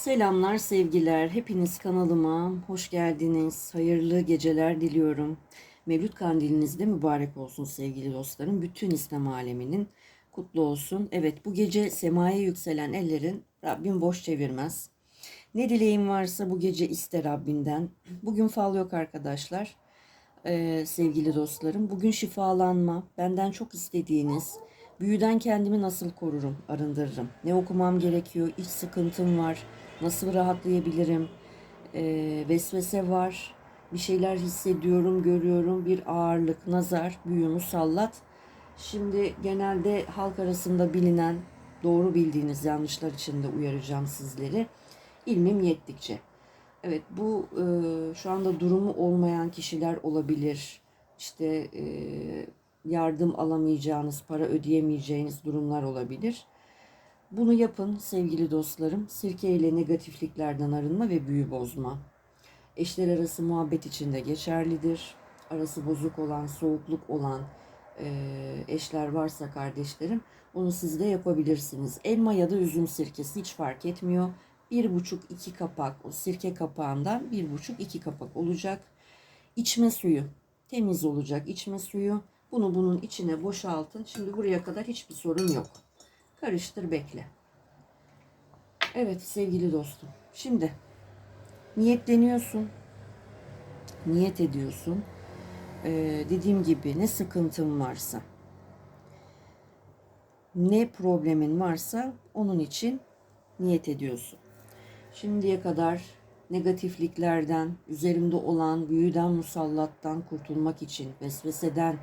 Selamlar, sevgiler. Hepiniz kanalıma hoş geldiniz. Hayırlı geceler diliyorum. Mevlüt kandiliniz de mübarek olsun sevgili dostlarım. Bütün İslam aleminin kutlu olsun. Evet bu gece semaya yükselen ellerin Rabbim boş çevirmez. Ne dileğim varsa bu gece iste Rabbinden. Bugün fal yok arkadaşlar. Ee, sevgili dostlarım. Bugün şifalanma, benden çok istediğiniz, büyüden kendimi nasıl korurum, arındırırım. Ne okumam gerekiyor, iç sıkıntım var, nasıl rahatlayabilirim, Ee, vesvese var, bir şeyler hissediyorum, görüyorum, bir ağırlık, nazar, büyü, musallat. Şimdi genelde halk arasında bilinen, doğru bildiğiniz yanlışlar için de uyaracağım sizleri. İlmim yettikçe. Evet bu e, şu anda durumu olmayan kişiler olabilir. İşte e, yardım alamayacağınız, para ödeyemeyeceğiniz durumlar olabilir. Bunu yapın sevgili dostlarım. Sirke ile negatifliklerden arınma ve büyü bozma. Eşler arası muhabbet için de geçerlidir. Arası bozuk olan, soğukluk olan e, eşler varsa kardeşlerim bunu siz de yapabilirsiniz. Elma ya da üzüm sirkesi hiç fark etmiyor. Bir buçuk iki kapak o sirke kapağından bir buçuk iki kapak olacak. İçme suyu temiz olacak içme suyu. Bunu bunun içine boşaltın. Şimdi buraya kadar hiçbir sorun yok. Karıştır bekle. Evet sevgili dostum. Şimdi niyetleniyorsun. Niyet ediyorsun. Ee, dediğim gibi ne sıkıntın varsa ne problemin varsa onun için niyet ediyorsun. Şimdiye kadar negatifliklerden, üzerimde olan büyüden, musallattan kurtulmak için, vesveseden,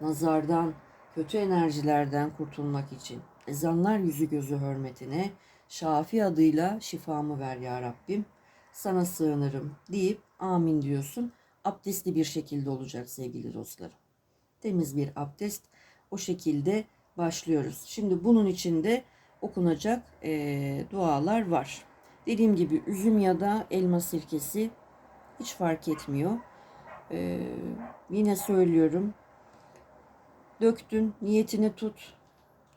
nazardan, kötü enerjilerden kurtulmak için, ezanlar yüzü gözü hürmetine, Şafi adıyla şifamı ver ya Rabbim, sana sığınırım deyip amin diyorsun. Abdestli bir şekilde olacak sevgili dostlarım. Temiz bir abdest. O şekilde başlıyoruz. Şimdi bunun içinde okunacak eee, dualar var. Dediğim gibi üzüm ya da elma sirkesi hiç fark etmiyor. Ee, yine söylüyorum. Döktün, niyetini tut.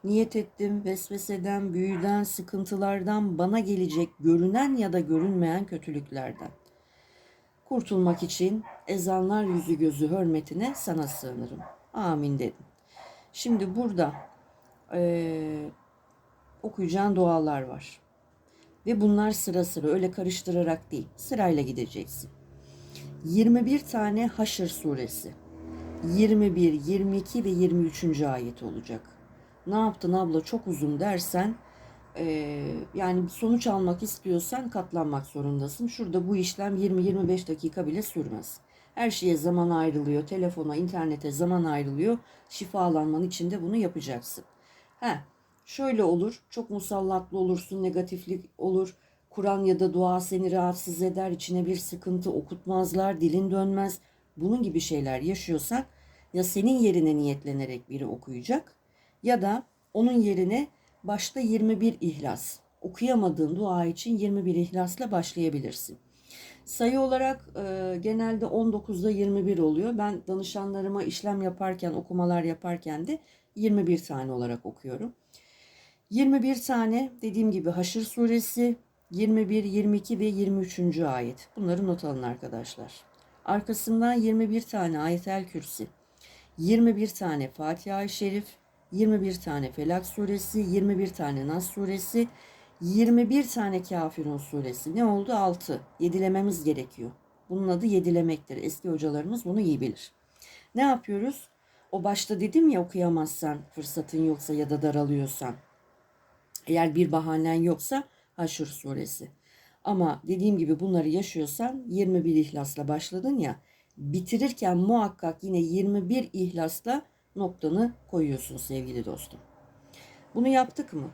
Niyet ettim vesveseden, büyüden, sıkıntılardan, bana gelecek görünen ya da görünmeyen kötülüklerden. Kurtulmak için ezanlar yüzü gözü hürmetine sana sığınırım. Amin dedim. Şimdi burada eee okuyacağın dualar var. Ve bunlar sıra sıra öyle karıştırarak değil sırayla gideceksin. 21 tane Haşr suresi. 21, 22 ve 23. ayet olacak. Ne yaptın abla çok uzun dersen eee, yani sonuç almak istiyorsan katlanmak zorundasın. Şurada bu işlem 20-25 dakika bile sürmez. Her şeye zaman ayrılıyor. Telefona, internete zaman ayrılıyor. Şifalanman için de bunu yapacaksın. Ha, şöyle olur. Çok musallatlı olursun, negatiflik olur. Kur'an ya da dua seni rahatsız eder, içine bir sıkıntı okutmazlar, dilin dönmez. Bunun gibi şeyler yaşıyorsak ya senin yerine niyetlenerek biri okuyacak ya da onun yerine başta 21 ihlas. Okuyamadığın dua için 21 ihlasla başlayabilirsin. Sayı olarak e, genelde 19'da 21 oluyor. Ben danışanlarıma işlem yaparken, okumalar yaparken de 21 tane olarak okuyorum. 21 tane dediğim gibi Haşr suresi 21, 22 ve 23. ayet. Bunları not alın arkadaşlar. Arkasından 21 tane ayetel kürsi, 21 tane Fatiha-i Şerif, 21 tane Felak suresi, 21 tane Nas suresi, 21 tane Kafirun suresi. Ne oldu? 6. Yedilememiz gerekiyor. Bunun adı yedilemektir. Eski hocalarımız bunu iyi bilir. Ne yapıyoruz? O başta dedim ya okuyamazsan, fırsatın yoksa ya da daralıyorsan. Eğer bir bahanen yoksa Haşr suresi. Ama dediğim gibi bunları yaşıyorsan 21 ihlasla başladın ya bitirirken muhakkak yine 21 ihlasla noktanı koyuyorsun sevgili dostum. Bunu yaptık mı?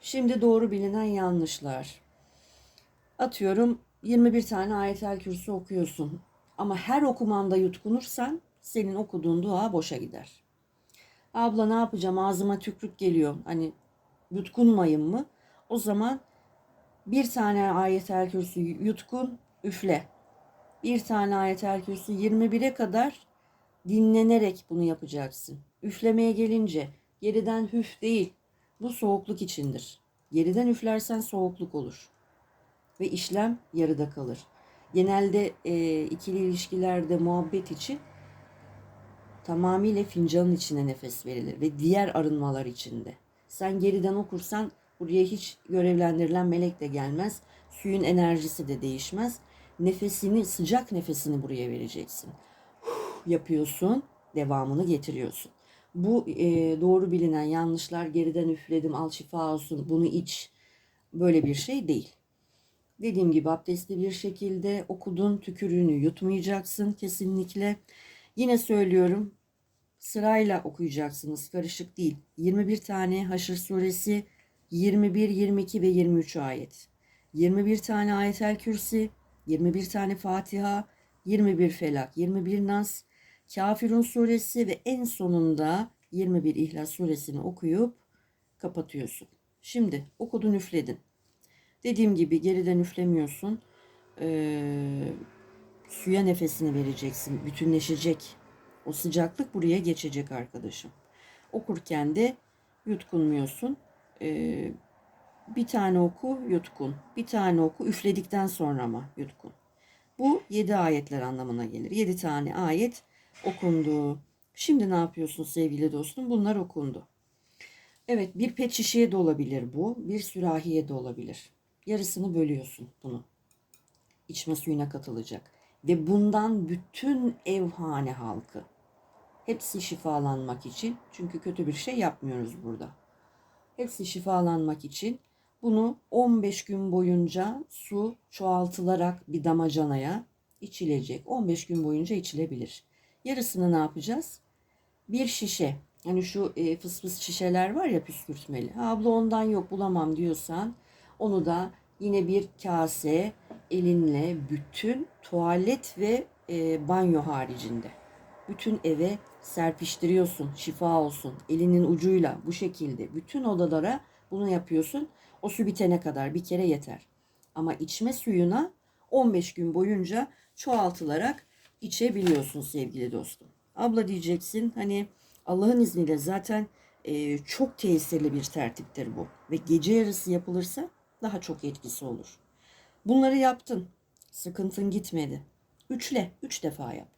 Şimdi doğru bilinen yanlışlar. Atıyorum 21 tane ayetel kürsü okuyorsun. Ama her okumanda yutkunursan senin okuduğun dua boşa gider. Abla ne yapacağım ağzıma tükrük geliyor. Hani yutkunmayın mı? O zaman bir tane ayetel kürsü yutkun üfle. Bir tane ayetel kürsü 21'e kadar dinlenerek bunu yapacaksın. Üflemeye gelince geriden hüf değil. Bu soğukluk içindir. Geriden üflersen soğukluk olur. ve işlem yarıda kalır. Genelde e, ikili ilişkilerde muhabbet için tamamıyla fincanın içine nefes verilir ve diğer arınmalar içinde. Sen geriden okursan buraya hiç görevlendirilen melek de gelmez. Suyun enerjisi de değişmez. Nefesini, sıcak nefesini buraya vereceksin. Yapıyorsun, devamını getiriyorsun. Bu e, doğru bilinen yanlışlar geriden üfledim al şifa olsun bunu iç böyle bir şey değil. Dediğim gibi abdestli bir şekilde okudun tükürüğünü yutmayacaksın kesinlikle. Yine söylüyorum sırayla okuyacaksınız karışık değil. 21 tane Haşr suresi 21, 22 ve 23 ayet. 21 tane ayetel kürsi, 21 tane Fatiha, 21 Felak, 21 Nas, Kafirun suresi ve en sonunda 21 İhlas suresini okuyup kapatıyorsun. Şimdi okudun üfledin. Dediğim gibi geriden üflemiyorsun. Ee, suya nefesini vereceksin. Bütünleşecek. O sıcaklık buraya geçecek arkadaşım. Okurken de yutkunmuyorsun. Ee, bir tane oku yutkun. Bir tane oku üfledikten sonra ama yutkun. Bu 7 ayetler anlamına gelir. 7 tane ayet okundu. Şimdi ne yapıyorsun sevgili dostum? Bunlar okundu. Evet bir pet şişeye de olabilir bu. Bir sürahiye de olabilir. Yarısını bölüyorsun bunu. İçme suyuna katılacak. Ve bundan bütün evhane halkı. Hepsi şifalanmak için. Çünkü kötü bir şey yapmıyoruz burada. Hepsi şifalanmak için bunu 15 gün boyunca su çoğaltılarak bir damacanaya içilecek. 15 gün boyunca içilebilir. Yarısını ne yapacağız? Bir şişe. Hani şu e, fıs fıs şişeler var ya püskürtmeli. Ha, abla ondan yok bulamam diyorsan onu da yine bir kase elinle bütün tuvalet ve e, banyo haricinde bütün eve serpiştiriyorsun. Şifa olsun. Elinin ucuyla bu şekilde bütün odalara bunu yapıyorsun. O su bitene kadar bir kere yeter. Ama içme suyuna 15 gün boyunca çoğaltılarak içebiliyorsun sevgili dostum. Abla diyeceksin hani Allah'ın izniyle zaten e, çok tesirli bir tertiptir bu. Ve gece yarısı yapılırsa daha çok etkisi olur. Bunları yaptın. Sıkıntın gitmedi. Üçle, üç defa yap.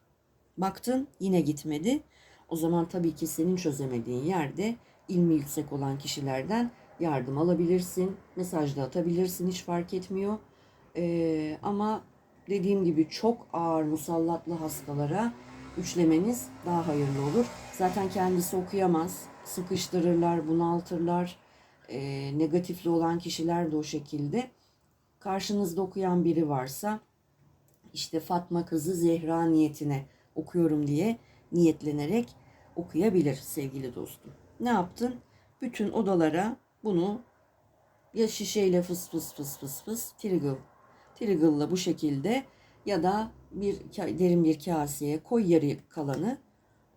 Baktın yine gitmedi. O zaman tabii ki senin çözemediğin yerde ilmi yüksek olan kişilerden yardım alabilirsin. Mesaj da atabilirsin hiç fark etmiyor. Ee, ama dediğim gibi çok ağır musallatlı hastalara üçlemeniz daha hayırlı olur. Zaten kendisi okuyamaz. Sıkıştırırlar, bunaltırlar. Ee, negatifli olan kişiler de o şekilde. Karşınızda okuyan biri varsa işte Fatma kızı Zehra niyetine okuyorum diye niyetlenerek okuyabilir sevgili dostum. Ne yaptın? Bütün odalara bunu ya şişeyle fıs fıs fıs fıs fıs triggle triggle'la bu şekilde ya da bir derin bir kaseye koy yarı kalanı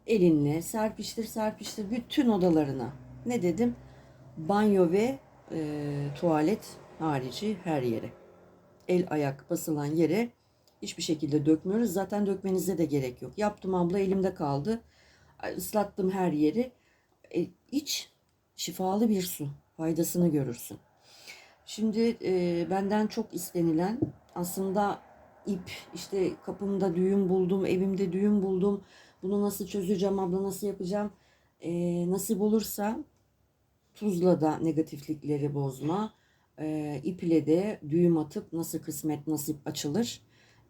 elinle serpiştir serpiştir bütün odalarına. Ne dedim? Banyo ve e, tuvalet harici her yere. El ayak basılan yere hiçbir şekilde dökmüyoruz. Zaten dökmenize de gerek yok. Yaptım abla elimde kaldı. Islattım her yeri. E, iç şifalı bir su. Faydasını görürsün. Şimdi e, benden çok istenilen aslında ip işte kapımda düğüm buldum, evimde düğüm buldum. Bunu nasıl çözeceğim abla nasıl yapacağım? E, nasip olursa tuzla da negatiflikleri bozma. E, ip ile de düğüm atıp nasıl kısmet nasip açılır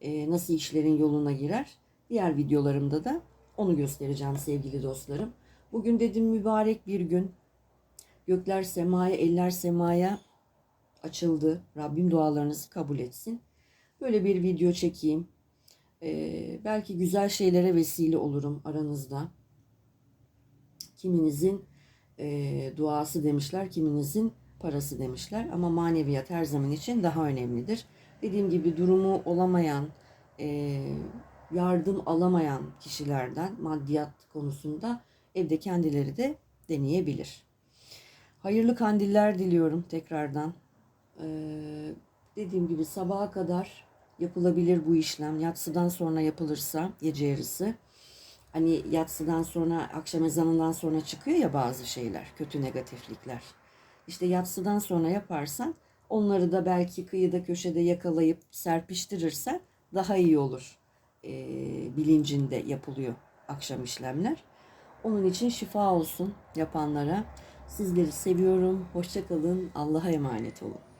e, nasıl işlerin yoluna girer. Diğer videolarımda da onu göstereceğim sevgili dostlarım. Bugün dedim mübarek bir gün. Gökler semaya, eller semaya açıldı. Rabbim dualarınızı kabul etsin. Böyle bir video çekeyim. Ee, belki güzel şeylere vesile olurum aranızda. Kiminizin e, duası demişler, kiminizin parası demişler. Ama maneviyat her zaman için daha önemlidir dediğim gibi durumu olamayan, e, yardım alamayan kişilerden maddiyat konusunda evde kendileri de deneyebilir. Hayırlı kandiller diliyorum tekrardan. Ee, dediğim gibi sabaha kadar yapılabilir bu işlem. Yatsıdan sonra yapılırsa gece yarısı. Hani yatsıdan sonra akşam ezanından sonra çıkıyor ya bazı şeyler, kötü negatiflikler. İşte yatsıdan sonra yaparsan Onları da belki kıyıda köşede yakalayıp serpiştirirsen daha iyi olur. Ee, bilincinde yapılıyor akşam işlemler. Onun için şifa olsun yapanlara. Sizleri seviyorum. Hoşça kalın. Allah'a emanet olun.